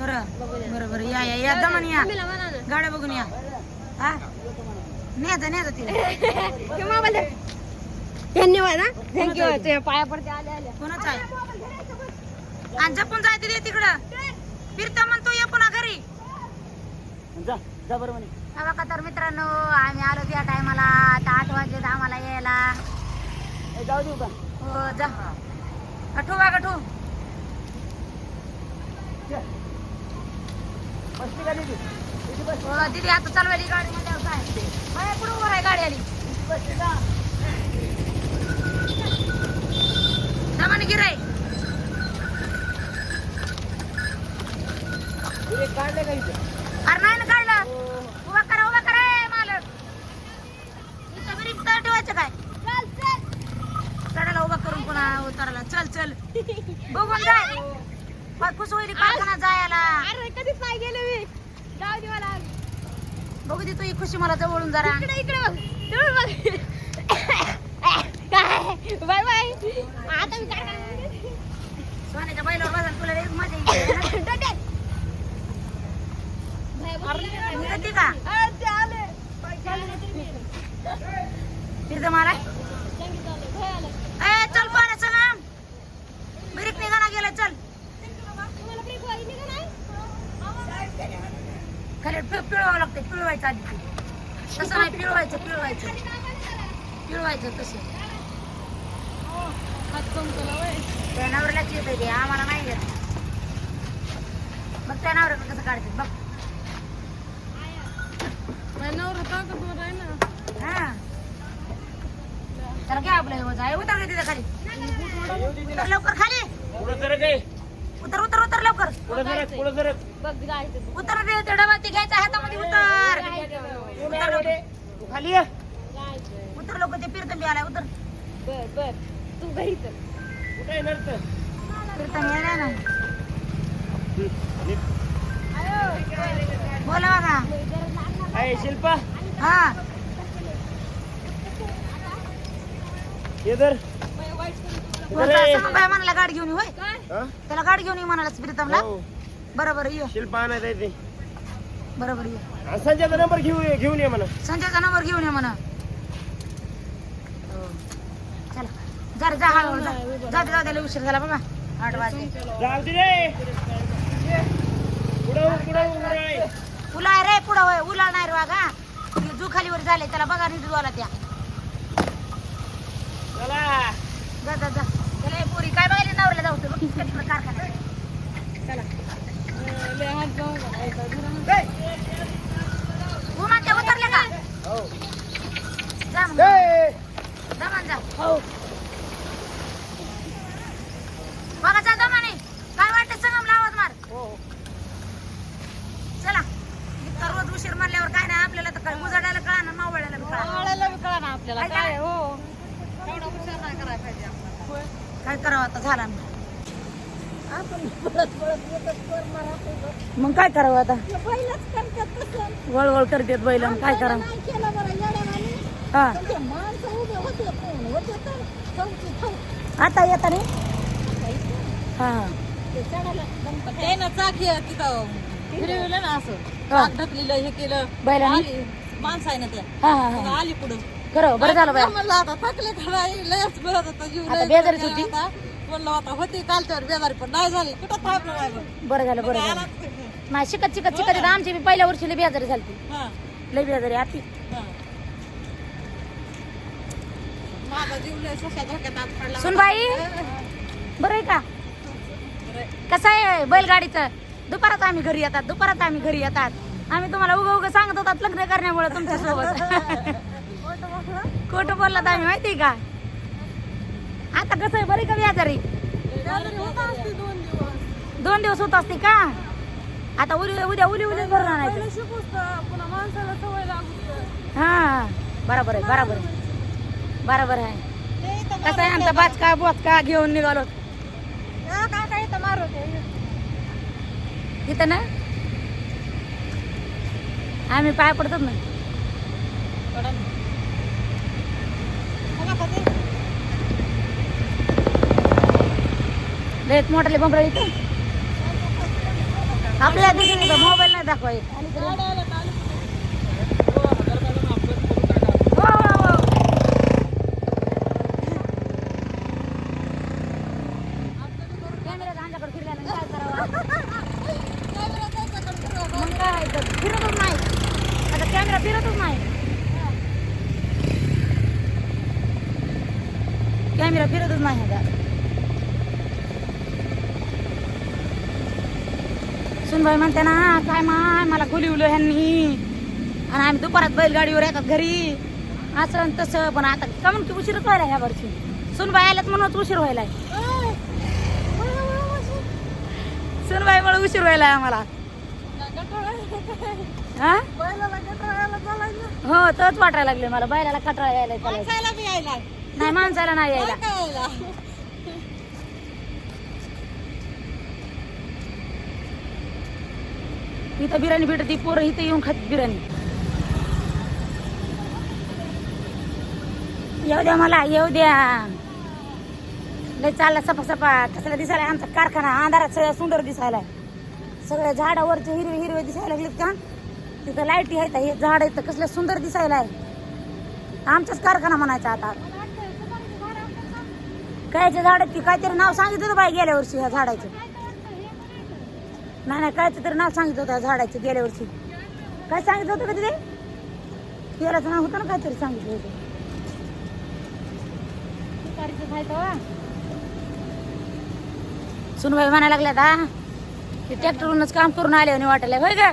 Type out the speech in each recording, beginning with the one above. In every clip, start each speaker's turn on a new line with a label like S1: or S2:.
S1: तर बरं बरं या या. या. दमन या गाड्या बघून या. हा? न्यायचा न्यायचा तिला.
S2: धन्यवाद हा थँक्यू पाया पडते आले आले.
S1: कोणाच आहे? आणि जपून जायचं रे तिकडं. फिरता म्हणतो ये पुन्हा घरी.
S3: जा जा बरं म्हणे.
S1: बघा तर मित्रांनो आम्ही आलो त्या टायमाला. आता आठ वाजले आम्हाला यायला.
S3: जाऊ देऊ का?
S1: हो जा. गठू बा गठू.
S3: दीदी दीदी बस
S1: हो दीदी आता चालवायली गाडी म्हणजे काय बाया पुढे उभं आहे गाडी आली?
S3: बसली का
S1: सामान्य गिराय
S3: तुझे काढले का इथे
S1: अरे नाही ना काढलं उभा करा उभा करा ए, मालक इथं घरी तर ठेवायचं काय चढायला उभा करून पुन्हा उतरायला चल चल बघून जाय खुश होईल कारखाना जायला.
S2: अरे कधीच नाही गेले मी. जाऊ दे मला.
S1: बघू दे तू ही खुशी मला जवळून जरा.
S2: इकडे इकडे बघ काय बाय बाय आता मी काय करणार?
S1: सोन्याच्या बैलावर बसायला तुला लई मजा येईल
S2: डटे.
S1: तू येते का
S2: अरे ते आले
S1: फिरत मला ए चल पाण्या चल ब्रेक निघाना गेला चल खाली पिळ पिळवावं लागतं पिळवायचं आधी ते. तसं नाही पिळवायचं पिळवायचं. पिळवायचं तसं. त्या नवऱ्यालाच येत ते आम्हाला नाही येत. बघ त्या नवऱ्याला कसं काढते बघ. हा. त्याला घ्या आपलं वजा. उतर रे तिथं खाली. उतर लवकर खाली
S3: पुढं सरक आहे
S1: उतर उतर उतर लवकर
S3: पुढं सरक पुढं सरक
S2: बघ जायचं
S1: उतर रे ते डबा ते घ्यायचा हातामध्ये उतर. उतर लवकर.
S3: तू खाली ये.
S1: उतर लवकर ते फिरतं आलाय उतर.
S2: बर बर. तू घरी तर
S3: कुठे
S1: येणार ना बोला बघा.
S3: आहे शिल्पा?
S1: हा. असं बाय म्हणाला गाडी घेऊन ये, होय.
S3: हा?
S1: त्याला गाडी घेऊन ये म्हणाला प्रीतमला.
S3: हो.
S1: बरोबर ये.
S3: शिल्पा
S1: बरोबर ये.
S3: आणि संजयचा नंबर घेऊन ये घेऊन ये म्हणा.
S1: संजयचा नंबर घेऊन ये म्हणा. हो. चला. जा रे, जा हळूहळू जा. जा जाऊ द्यायला उशीर झाला बाबा आठ वाजले.
S3: जाऊ दे रे. पुढं पुढं उभं राह.
S1: उला रे पुढं होय. उला नाही रे वागा झाले त्याला बघा नीट आला त्या.
S3: चला.
S1: जा जा जा. पोरी काय बायले नवऱ्याला जाऊ किती तिकडे कारखान्यात. चला. उमाच्या उतरले का?
S3: हो.
S1: जा मग! दमान जा
S3: हो
S1: बघा जा दमाने काय वाटतं संगम लावत मार
S3: हो
S1: चला इतका रोज उशीर मारल्यावर काय नाही आपल्याला तर काय उजाडायला कळा ना मावळायला बी कळा
S2: ना आपल्याला
S1: काय
S2: हो
S1: काय करावं आता झाला ना मग काय करावं आता? वळवळ करतेत बैल काय करावं?
S2: बरं.
S1: हा. आता येता नाही हा हा.
S4: हे केलं.
S1: बैलांनी?
S4: आली. माणसं आहे ना त्या
S1: हा हा. हा
S4: आली पुढं.
S1: खरं बरं झालं बाय
S4: म्हणलं आता थकले लयच मिळत होता जीव
S1: आता
S4: गेला
S1: होती?
S4: होता. म्हणलं आता होती कालच्यावर बेजारी पण नाही झाली. कुठं थांबलं.
S1: बरं? झालं बरं झालं.
S4: नाही.
S1: शिकत शिकत शिकत. आमची बी पहिल्या वर्षी लई बेजारी झाली
S4: हा,
S1: लई बेजारी आती.
S4: हा. माझा जीव लय सशा धोक्यात आत पडला
S1: सुनबाई? बरं आहे का? कसं आहे बैलगाडीचं? दुपारात आम्ही घरी येतात दुपारात आम्ही घरी येतात. आम्ही तुम्हाला उगा उगा सांगत होतात लग्न करण्यामुळे तुमच्यासोबत खोटं बोललात आम्ही माहिती का? आता कसं आहे बरी का व्याजारी दोन दिवस होत असते का? आता उद्या उद्या उली उली भरून आणायचं.
S4: पुन्हा माणसाला सवय लागू
S1: हा बरोबर आहे बरोबर आहे. बरोबर आहे. कसं आहे आमचा बाचका बोचका घेऊन निघालो?
S2: इथं
S1: ना? आम्ही पाय पडतो ना. लयच मोठाले बंबरा इथं. आपल्या दिसून मोबाईल नाही दाखवायचा हो हो हो कॅमेरा अंगाकडे फिरला नाही काय करावं मग काय आहे तर फिरतच नाही आता कॅमेरा फिरतच नाही कॅमेरा फिरतच नाही आता सुनबाई म्हणते ना काय माय मला गुलिवलं ह्यांनी. आणि आम्ही दुपारात बैलगाडीवर येतात घरी. असं तसं. पण आता कमन की उशीरच व्हायला ह्या वर्षी. सुनबाई आल्यात म्हणूनच उशीर व्हायलाय. सुनबाईमुळे उशीर व्हायलाय आम्हाला. हा हो तोच वाटायला लागले मला. बैलाला कटाळा यायला नाही माणसाला नाही यायला
S4: काय यायला
S1: इथं बिर्याणी भेटती पोरं इथं येऊन खात बिर्याणी. येऊ द्या मला येऊ द्या. लय चालला सपा सपा कसला दिसायला आमचा कारखाना अंधारात सगळ्या सुंदर दिसायला सगळ्या झाडावरचे हिरवे हिरवे दिसायला लागलेत का? तिथं लाईटी आहेत हे झाड आहेत कसलं सुंदर दिसायला आहे आमचाच कारखाना म्हणायचा आता. कायचे झाड आहेत ती काहीतरी नाव सांगितलं बाई गेल्या वर्षी ह्या झाडाचं. नाही नाही कायचं तरी नाव सांगितलं होतं झाडाचं गेल्या वर्षी. काय सांगितलं होतं का तिथे? तेलाचं नाव होतं ना काहीतरी सांगितलं होतं. सुनबाई म्हणायला लागल्यात हा ते ट्रॅक्टरवरूनच काम करून आले आणि वाटायला होय का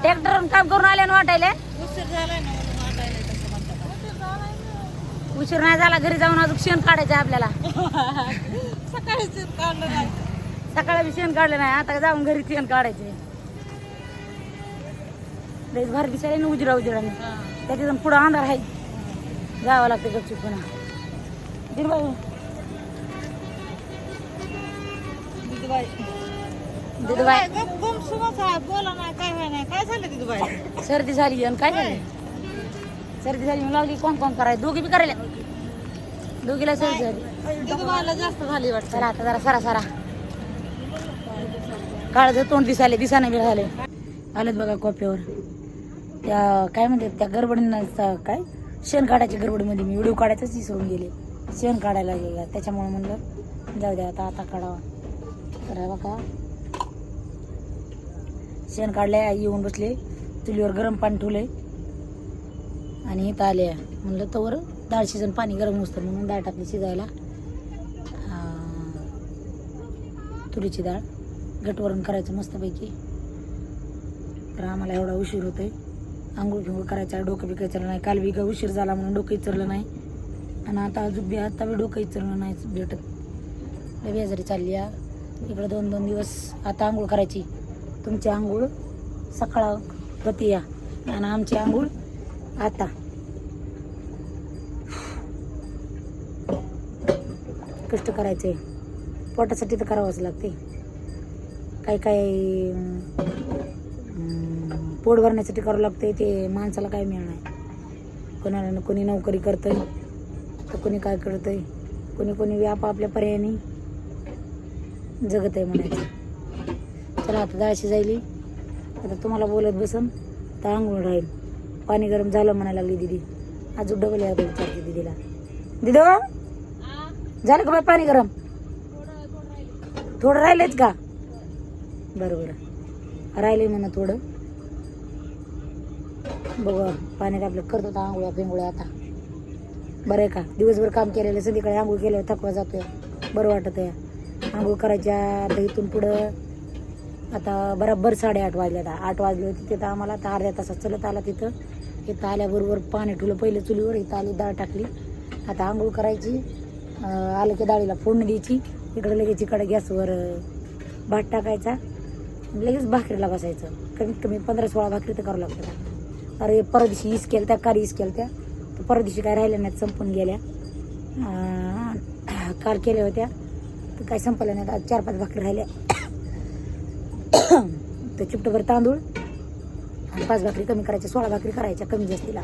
S1: ट्रॅक्टरवरून काम करून आले आणि वाटायला?
S4: उशीर
S1: नाही झाला घरी जाऊन अजून शेण काढायचं आपल्याला.
S4: नाही.
S1: सकाळी बी शेण काढलं नाही आता जाऊन घरी शेण काढायचे. लईच भारी दिसायला ना उजरा उजराने त्याच्यातून पुढं अंधार आहे. जावं लागतं गपचूप पुन्हा.
S4: दिदूबाई. आहे बोला नाही काय व्हाय नाही. काय झालं दिदूबाई?
S1: सर्दी झाली आणि काय झालं? सर्दी झाली म्हणून लागली कोण कोण करायला दोघी बी करायला दोघीला सर्दी झाली.
S4: दिदूबाईला जास्त झाली वाटतं.
S1: आता जरा सरा सरा. काळाचं तोंड दिसायले दिसाने बी झाले आलेत बघा कॉप्यावर. त्या काय म्हणतात त्या गडबडीनं काय? शेण काढायच्या गडबडीमध्ये मी व्हिडिओ काढायचंच विसरून गेले. शेण काढायला गेला. त्याच्यामुळे म्हणलं जाऊ द्या आता आता काढावा. तर बघा. शेण काढले येऊन बसले. चुलीवर गरम पाणी ठेवले आणि इथं आले म्हणलं तवर डाळ शिजन पाणी गरम असतं म्हणून डाळ टाकली शिजायला. तुरीची डाळ गटवरून करायचं मस्तपैकी. तर आम्हाला एवढा उशीर होतोय. आंघोळ फिंगोळ करायचा डोकं बी नाही. काल बिगा उशीर झाला म्हणून डोकं इचरलं नाही. आणि आता अजून बी आता बी डोकं इचरलं नाही भेटत. लय बेजारी चालली या इकडं दोन दोन दिवस आता आंघोळ करायची. तुमची आंघोळ सकाळ होती या. आणि आमची आंघोळ आता. कष्ट करायचे पोटासाठी तर करावंच लागते काय काय पोट भरण्यासाठी करावं लागते ते माणसाला काय मिळणार कोणाला कोणी नोकरी करतंय तर कोणी काय करतंय कोणी कोणी व्याप आपल्या पर्यायाने जगत आहे म्हणायचं. चला आता दाळशी जायली. आता तुम्हाला बोलत बसन तर आंघोळ राहील. पाणी गरम झालं म्हणायला लागली दिदी. अजून डबल यायला विचारते दिदीला. दिदो? झालं का बाई पाणी गरम? थोडं राहिलंच का? बरं बरं राहिले म्हणा थोडं. बघू पाण्यात आपलं करतो आता आंघोळ्या पिंगोळ्या आता. बरं आहे का? दिवसभर काम केलेलं सगळीकडे आंघोळ केल्यावर थकवा जातोय. बरं वाटत आहे. आंघोळ करायच्या आता इथून पुढं आता बराबर साडेआठ वाजले आता. आठ वाजले होते तिथं आम्हाला आता अर्ध्या तासात चलत आला तिथं. इथं आल्याबरोबर पाणी ठुलं पहिलं चुलीवर इथं आली डाळ टाकली. आता आंघोळ करायची. आलं की डाळीला फोडणी द्यायची. इकडं लगेच इकडं गॅसवर भात टाकायचा. लगेच भाकरीला बसायचं. कमीत कमी पंधरा सोळा भाकरी तर करावं लागतं. अरे परवा दिवशी इस केल्या त्या कारी इस केल्या त्या तर परवा दिवशी काय राहिल्या नाहीत संपून गेल्या. काल केल्या होत्या. तर काय संपल्या नाहीत आज चार पाच भाकरी राहिल्या. तर चिपटभर तांदूळ आणि पाच भाकरी कमी करायच्या सोळा भाकरी करायच्या कमी जास्तीला.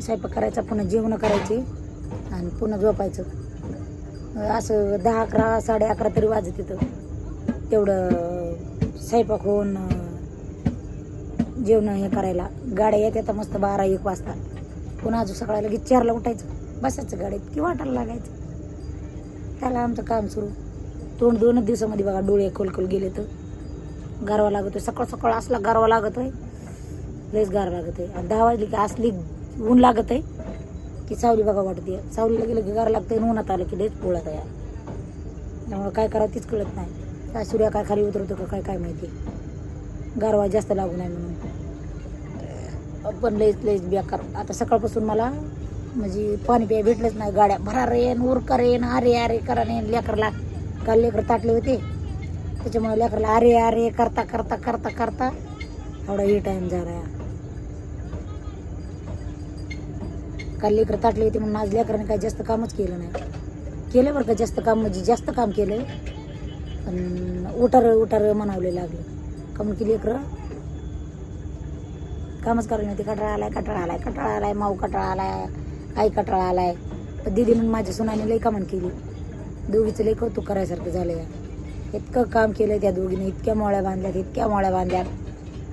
S1: स्वयंपाक करायचा पुन्हा जेवणं करायची आणि पुन्हा झोपायचं. असं दहा अकरा साडे अकरा तरी वाजत तिथं तेवढं स्वयंपाक होऊन जेवण हे करायला. गाड्या येतात मस्त बारा एक वाजता. पुन्हा अजून सकाळी लगेच चारला उठायचं. बसायचं गाडीत की वाटायला लागायचं. त्याला आमचं काम सुरू. तोंड दोनच दिवसामध्ये बघा डोळे खोलखोल गेले तर. गारवा लागतोय. सकाळ सकाळ असला गारवा लागतोय. लयच गार आहे आणि दहा वाजली की असली ऊन लागत आहे की सावली बघा वाटते. सावलीला गेलं की गार लागतंय आणि उन्हात आलं की लयच पोळत आहे त्यामुळं काय करावं तीच कळत नाही. काय सूर्या काय खाली उतरवतो का काय काय माहिती? गारवा जास्त लागू नाही म्हणून. पण लईच लईच बेकार. आता सकाळपासून मला म्हणजे पाणी प्याय भेटलंच नाही. गाड्या भरा रेन उरका रेन अरे अरे करा नेन लेकरला. काल लेकर ताटले होते. त्याच्यामुळे लेकरला अरे अरे करता करता करता करता एवढा हे टाईम झाला काल लेकर ताटले होते म्हणून आज लेकराने काय जास्त कामच केलं नाही. केलं बरं का जास्त काम? म्हणजे जास्त काम केलं पण उठार उठार म्हणावले लागले. कामून की लेकरं? कामच करायला नाही ते कटाळा आलाय कटाळा आलाय कटाळा आलाय माऊ कटाळा आलाय आई कटाळा आलाय. तर दिदीनं माझ्या सुनाने लई कामं केली. दोघीचं लई कौतुक करायसारखं झालं या इतकं काम केलं त्या दोघीने इतक्या मोळ्या बांधल्यात इतक्या मोळ्या बांधल्यात.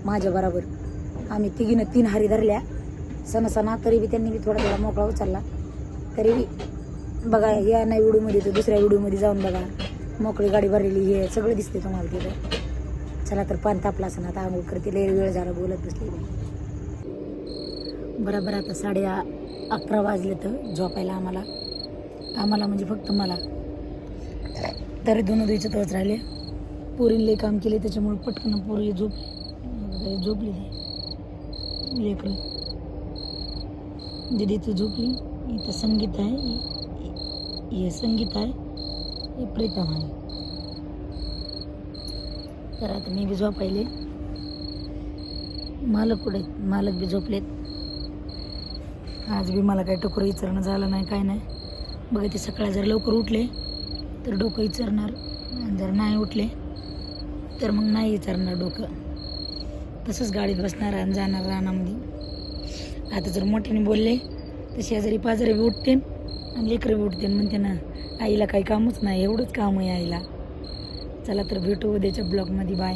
S1: माझ्या बरोबर. आम्ही तिघीनं तीन हारी धरल्या. सण सणा तरी बी त्यांनी बी थोडा थोडा मोकळा उचलला. तरी बी. बघा या नाही व्हिडिओमध्ये तर दुसऱ्या व्हिडिओमध्ये जाऊन बघा. मोकळी गाडी भरलेली हे सगळं दिसते तुम्हाला तिथं. चला तर पान तापला असं आता आंघोळ करते लय वेळ झाला बोलत बसले. मी बरोबर आता साडे अकरा वाजले तर झोपायला आम्हाला. आम्हाला म्हणजे फक्त मला. तरी दोन दिवस तोच राहिले. पोरींले काम केले त्याच्यामुळे पटकन पोरी झोप झोपली ती. लेकरं. दिदी तू झोपली? इथं संगीत आहे. हे संगीत आहे. हे प्रीतम आहे तर आता मी बी झोपायले. मालक कुठे आहेत? मालक बी झोपलेत. आज बी मला काही टोकर विचारणं झालं नाही काय नाही. बघा ते सकाळी जर लवकर उठले तर डोकं विचारणार. आणि जर नाही उठले तर मग नाही विचारणार डोकं. तसंच गाडीत बसणार आणि जाणार रानामध्ये. आता जर मोठ्याने बोलले तर शेजारी पाजारी बी उठते आणि लेकरं बी उठते म्हणते ना. आईला काही कामच नाही एवढंच काम आहे आईला. चला तर भेटू उद्याच्या ब्लॉगमध्ये बाय.